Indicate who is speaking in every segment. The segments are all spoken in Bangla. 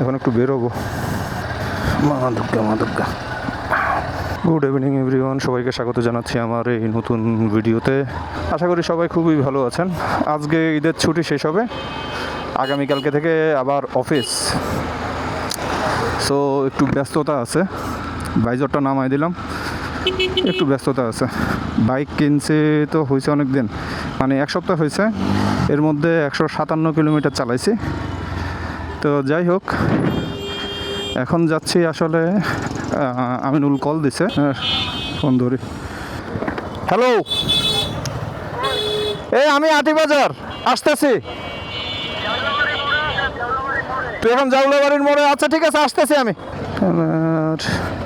Speaker 1: এখন একটু বেরোবো। মা দুর্গা মা দুর্গা। গুড ইভিনিং এভরিওয়ান সবাইকে স্বাগত জানাচ্ছি আমার এই নতুন ভিডিওতে। আশা করি সবাই খুবই ভালো আছেন। আজকে ঈদের ছুটি শেষ হবে। আগামীকালকে থেকে আবার অফিস সো একটু ব্যস্ততা আছে। বাইজরটা নামাই দিলাম। একটু ব্যস্ততা আছে। বাইক কিনছে তো হয়েছে অনেক দিন মানে এক সপ্তাহ হয়েছে। এর মধ্যে একশো সাতান্ন কিলোমিটার চালাইছি। তো যাই হোক এখন যাচ্ছি আসলে আমিনুল কল দিছে হ্যাঁ, ফোন ধরি। হ্যালো এই আমি আটিবাজার আসতেছি। তুই এখন জাউলাবাড়ির মোড়ে আচ্ছা ঠিক আছে আসতেছি আমি।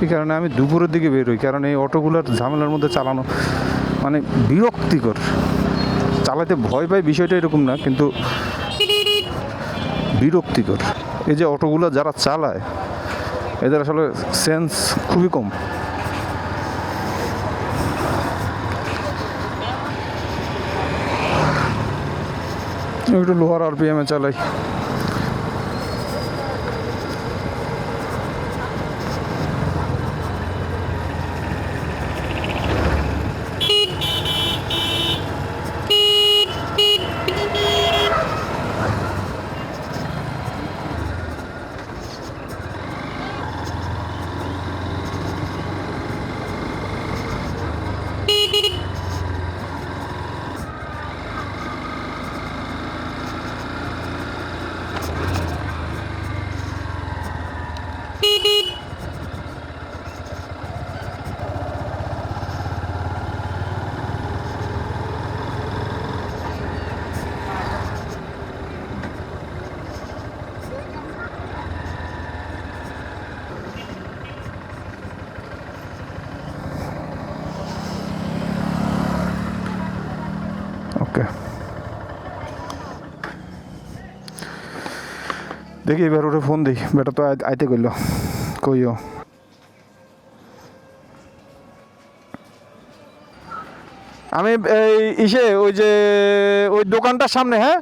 Speaker 1: এই কারণে আমি দুপুরের দিকে বেরোই কারণ এই অটোগুলোর ঝামেলার মধ্যে চালানো মানে বিরক্তিকর। চালাতে ভয় পাই বিষয়টা এরকম না কিন্তু বিরক্তিকর। এই যে অটোগুলো যারা চালায়, এদের আসলে সেন্স খুবই কম। একটু লোহার আরপিএমে চালাই। দেখি এবার ওরে ফোন দিই বেটা তো আইতে কইল কইও। আমি এই ইসে, ওই যে, ওই দোকানটার সামনে হ্যাঁ?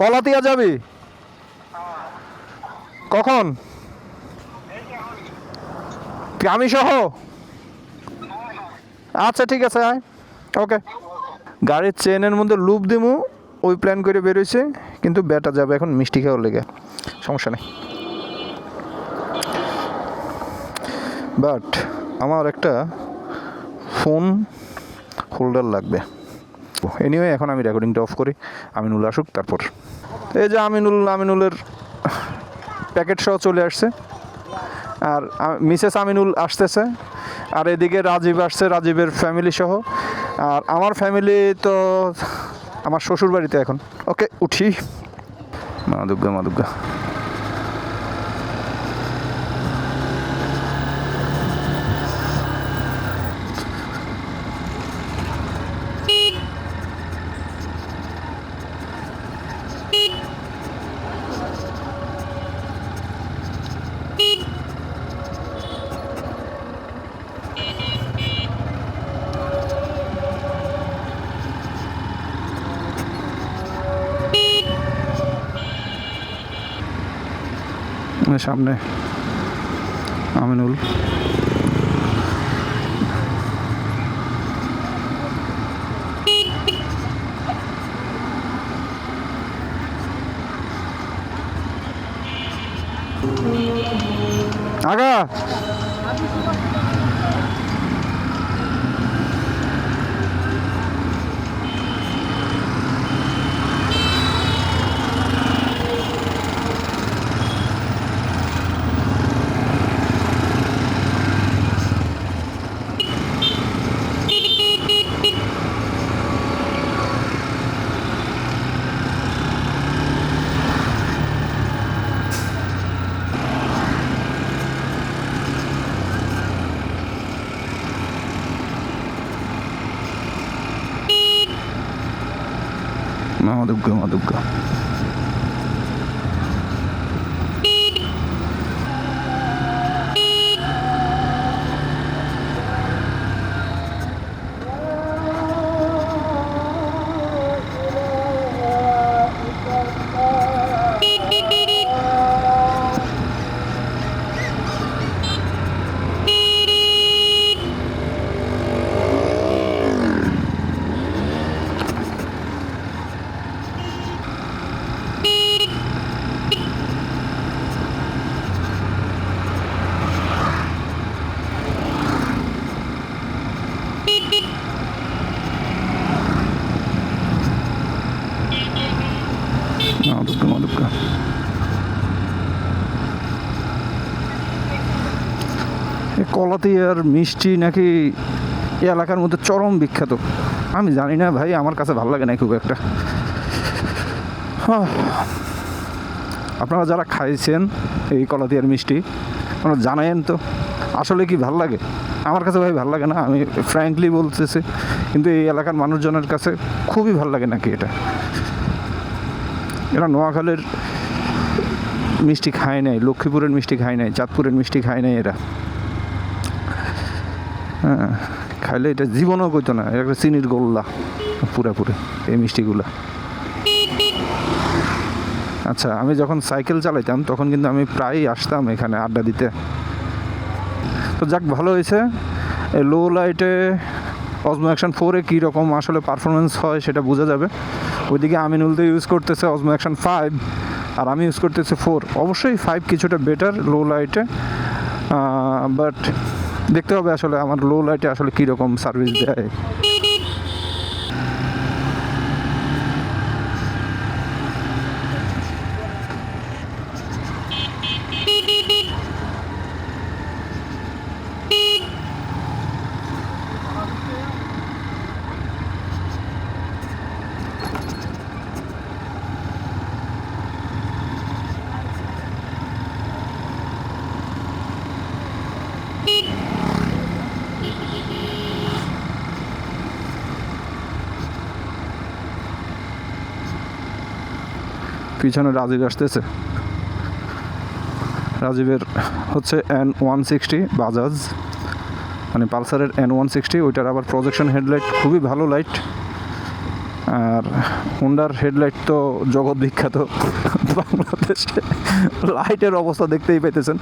Speaker 1: কলাতিয়া যাবি? কখন? আমি সহ? আচ্ছা ঠিক আছে ওকে। গাড়ির চেনের মধ্যে লুপ দিমু, ওই প্ল্যান করে বেরোইছে, কিন্তু বেটা যাবে এখন মিষ্টি খাওয়ার লেগে। সমস্যা নেই। বাট আমার একটা ফোন হোল্ডার লাগবে। এনিওয়ে এখন আমি রেকর্ডিংটা অফ করি, আমিনুল আসুক, তারপর। এই যে আমিনুল, আমিনুলের প্যাকেট সহ চলে আসছে। আর মিসেস আমিনুল আসতেছে। আর এদিকে রাজীব আসছে, রাজীবের ফ্যামিলি সহ। আর আমার ফ্যামিলি তো আমার শ্বশুর বাড়িতে এখন। ওকে উঠি। মা দুর্গা মা দুর্গা এই সামনে। আমিনুল আগা মা দুর্গা মা দুর্গা মা দুর্গা মা দুর্গা এই কলাতিয়ার মিষ্টি নাকি এই এলাকার মধ্যে চরম বিখ্যাত। আমি জানি না ভাই, আমার কাছে ভালো লাগে না খুব একটা। আপনারা যারা খাইছেন এই কলাতিয়ার মিষ্টি, আপনারা জানায়েন তো, আসলে কি ভালো লাগে? আমার কাছে ভাই ভালো লাগে না, আমি ফ্র্যাঙ্কলি বলতেছি, কিন্তু এই এলাকার মানুষজনের কাছে খুবই ভালো লাগে নাকি এটা? এরা নোয়াখালীর মিষ্টি খায় নাই, লক্ষ্মীপুরের মিষ্টি খায় নাই, চাঁদপুরের মিষ্টি খায় নাই এরা। হ্যাঁ খাইলে এটা জীবনও কইতো না একটা চিনির গোল্লা পুরাপুরি এই মিষ্টিগুলা। আচ্ছা আমি যখন সাইকেল চালাইতাম, তখন কিন্তু আমি প্রায়ই আসতাম এখানে আড্ডা দিতে। তো যাক, ভালো হয়েছে। লো লাইটে অজমো অ্যাকশন ফোরে কী রকম আসলে পারফরমেন্স হয় সেটা বোঝা যাবে। ওইদিকে আমিনুল তো ইউজ করতেছে অজমো অ্যাকশন ফাইভ আর আমি ইউজ করতেছি ফোর অবশ্যই ফাইভ কিছুটা বেটার লো লাইটে বাট দেখতে হবে আসলে আমার লো লাইটে আসলে কীরকম সার্ভিস দেয়। পিছনে রাজীব আসতেছে। রাজীবের হচ্ছে এন ওয়ান সিক্সটি বাজাজ। মানে পালসারের এন ওয়ান সিক্সটি ওইটার আবার প্রজেকশন হেডলাইট খুবই ভালো লাইট আর হুন্ডার হেডলাইট তো জগৎ বিখ্যাত। বাংলাদেশে লাইটের অবস্থা দেখতেই পাইতেছেন।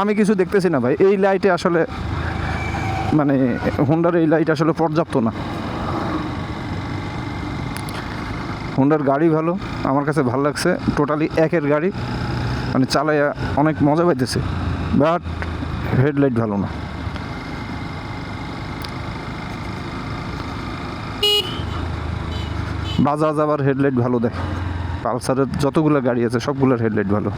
Speaker 1: আমি কিছু দেখতেছি না ভাই। এই লাইটে আসলে মানে হুন্ডার এই লাইট আসলে পর্যাপ্ত না। হুন্ডার গাড়ি ভালো, আমার কাছে ভালো লাগছে টোটালি একের গাড়ি মানে চালাইয়া অনেক মজা পাইতেছে বাট হেডলাইট ভালো না। বাজাজ আবার হেডলাইট ভালো দেখ পালসারের যতগুলো গাড়ি আছে, সবগুলোর হেডলাইট ভালো।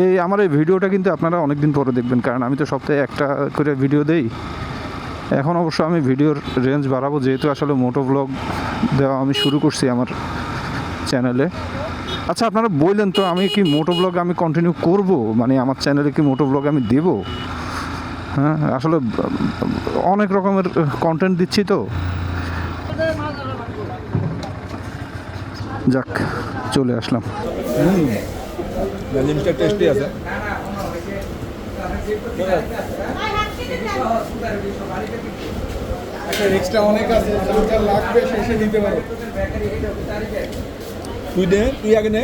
Speaker 1: এই আমার এই ভিডিওটা কিন্তু আপনারা অনেক দিন পরে দেখবেন, কারণ আমি তো সপ্তাহে একটা করে ভিডিও দেই। এখন অবশ্য আমি ভিডিওর রেঞ্জ বাড়াবো, যেহেতু আসলে মোটো ব্লগ দেওয়া আমি শুরু করছি আমার চ্যানেলে আচ্ছা আপনারা বললেন তো আমি কি মোটো ব্লগ আমি কন্টিনিউ করব? মানে আমার চ্যানেলে কি মোটো ব্লগ আমি দেব? হ্যাঁ আসলে অনেক রকমের কন্টেন্ট দিচ্ছি তো। যাক, চলে আসলাম।
Speaker 2: জিনিসটা টেস্টি আছে। একটা এক্সট্রা অনেক আছে যার লাগবে সে সে নিতে পারো। তুই নে তুই আগে নে।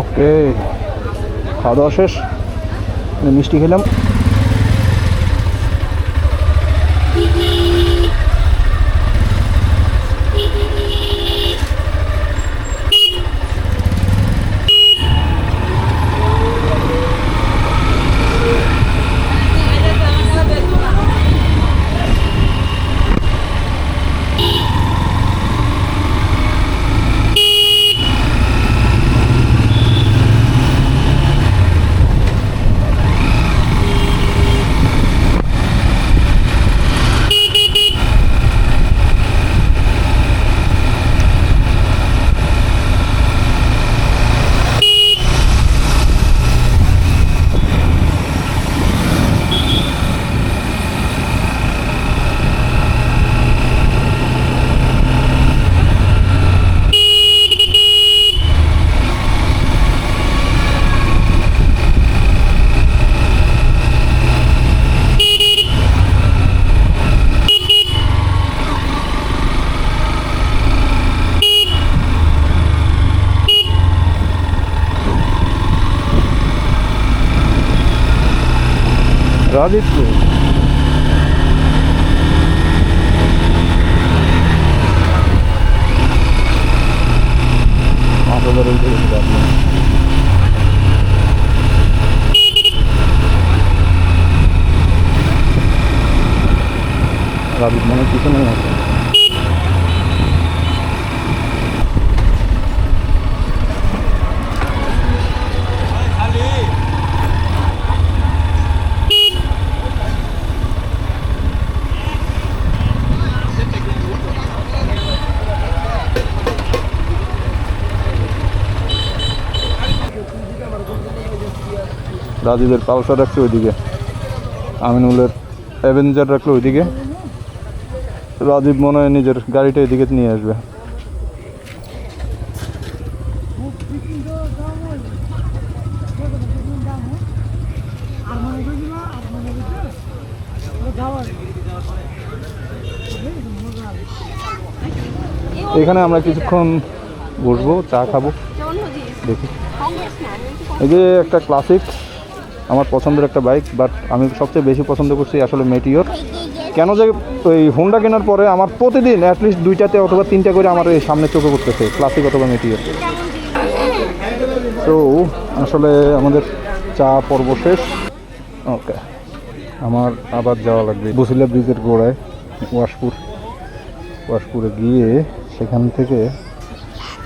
Speaker 1: ওকে খাওয়া দাওয়া শেষ? মিষ্টি খেলাম। রাজীবপুর মাথাদার উঠে গেছে আপনি রাজীব মনে হয় পিছনে আছে রাজীবের পালসার রাখছে ওইদিকে। আমিনুলের অ্যাভেঞ্জার রাখল ওইদিকে। রাজীব মনে হয় নিজের গাড়িটা এদিকে নিয়ে আসবে। এখানে আমরা কিছুক্ষণ বসবো, চা খাব। দেখি। এই যে একটা ক্লাসিক আমার পছন্দের একটা বাইক বাট আমি সবচেয়ে বেশি পছন্দ করছি আসলে মেটিওর কেন যে ওই হোন্ডা কেনার পরে আমার প্রতিদিন অ্যাটলিস্ট দুইটাতে অথবা তিনটা করে আমার এই সামনে চোখে পড়তেছে ক্লাসিক অথবা মেটিওর তো আসলে আমাদের চা পর্ব শেষ। ওকে আমার আবার যাওয়া লাগবে। বসিলা ব্রিজের গোড়ায়, ওয়াশপুর। ওয়াশপুরে গিয়ে সেখান থেকে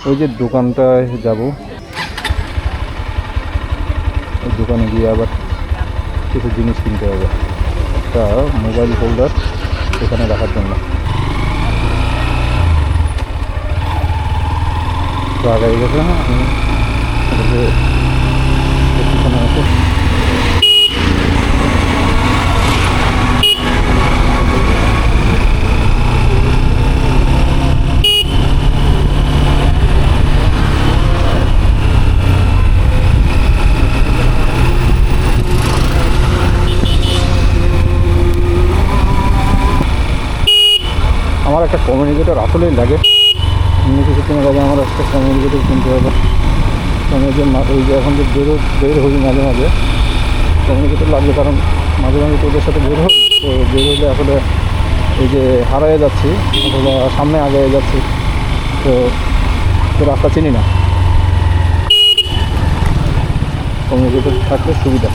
Speaker 1: ওই যে দোকানটায় যাব ওই দোকানে গিয়ে আবার কিছু জিনিস কিনতে হবে। একটা মোবাইল হোল্ডার এখানে রাখার জন্য। তো আগাই গেছে না আমি এটাকে পিছনে আছে আমার একটা কমিউনিকেটর আসলেই লাগে। অন্য কিছু কেনার আগে আমার একটা কমিউনিকেটর কিনতে হবে। আমি যে এই যে এখন যে বেরো বের হই মাঝে মাঝে কমিউনিকেটর লাগবে কারণ মাঝে মাঝে তোদের সাথে বের হই। তো বের হলে আসলে এই যে হারায়ে যাচ্ছি, অথবা সামনে আগে যাচ্ছি, তো তো রাস্তা চিনি না। কমিউনিকেটর থাকলে সুবিধা।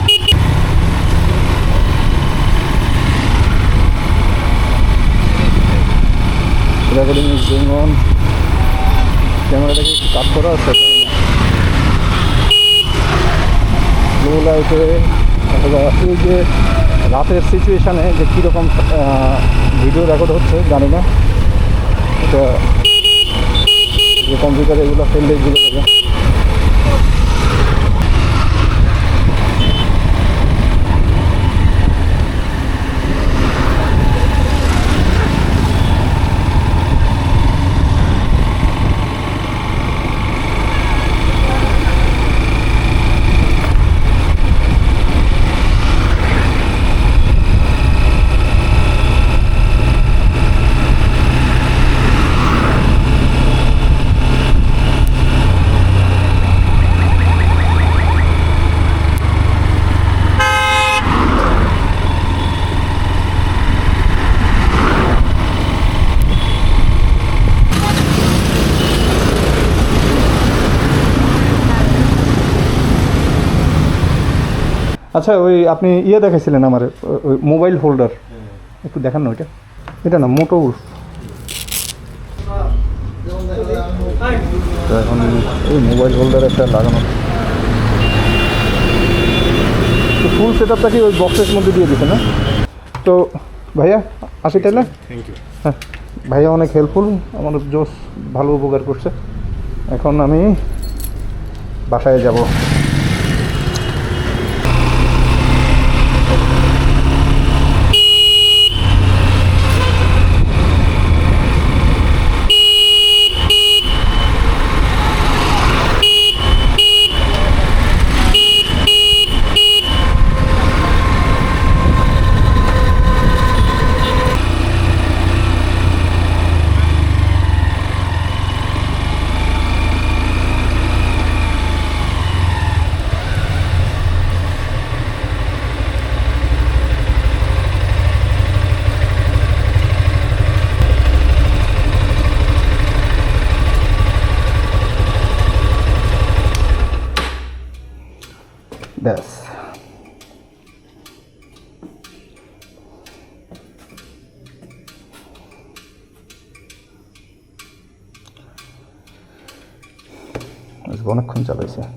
Speaker 1: রেকর্ডিং ইজ গোয়িং অন ক্যামেরাটা কি একটু কাজ করা আছে? লো লাইটে অথবা এই যে রাতের সিচুয়েশানে যে কীরকম ভিডিও রেকর্ড হচ্ছে, জানি না। এটা যে কম্পিউটারে এগুলো ফেললে এগুলো যাবে আচ্ছা ওই আপনি ইয়ে দেখাইছিলেন আমার ওই মোবাইল হোল্ডার একটু দেখান না ওইটা। এটা না মোটো তো এখন এই মোবাইল হোল্ডার একটা লাগানো। ফুল সেট আপটা কি ওই বক্সের মধ্যে দিয়ে দিছে না? তো ভাইয়া আসি তাহলে?
Speaker 2: থ্যাংক ইউ
Speaker 1: হ্যাঁ ভাইয়া অনেক হেল্পফুল আমার জোস ভালো উপকার করছে। এখন আমি বাসায় যাব। আজকে অনেকক্ষণ চালাইছে